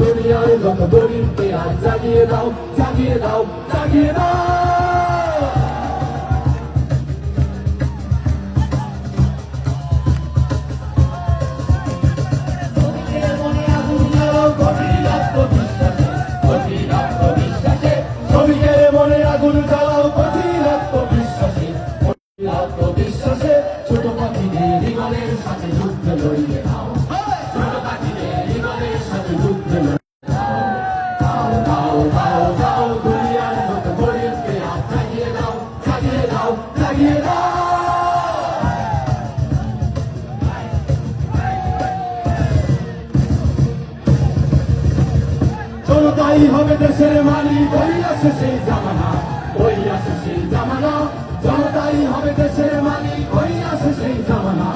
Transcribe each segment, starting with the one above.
দুনিয়ায় যত দরিদ্র আর জাগিয়ে দাও জাগিয়ে দাও জাগিয়ে দাও জনতাই হবে দেশের মালিক, ওই আসে সেই জামানা, ওই আসে সেই জামানা। জনতাই হবে দেশের মালিক, ওই আসে সেই জামানা,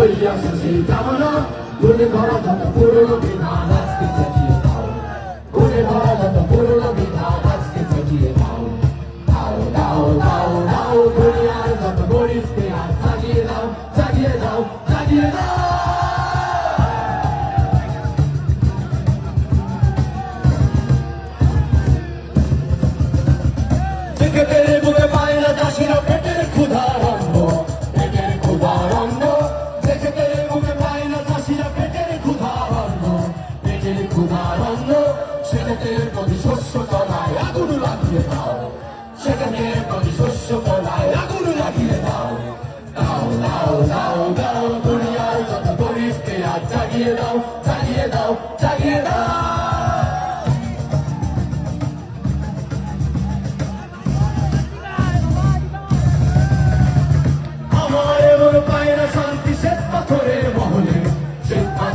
ওই আসে সেই জামানা। তুলে ধরা যত পুরনো বিধান পেটের বুকে পায় না চাষিরা পেটের ক্ষুধার অন্ন, পেটের ক্ষুধার অন্ন। পেটের বুকে পায় না চাষিরা পেটের ক্ষুধার অন্ন, পেটের ক্ষুধার অন্ন। সেটাতের প্রতি শস্য তলায় আগুন লাগিয়ে দাও। সেখানে প্রতি শস্য তলায় আগুন লাগিয়ে দাও। দাও দাও দাও দাও দুনিয়ার যত গরিবকে আজ জাগিয়ে দাও জাগিয়ে দাও জাগিয়ে দাও।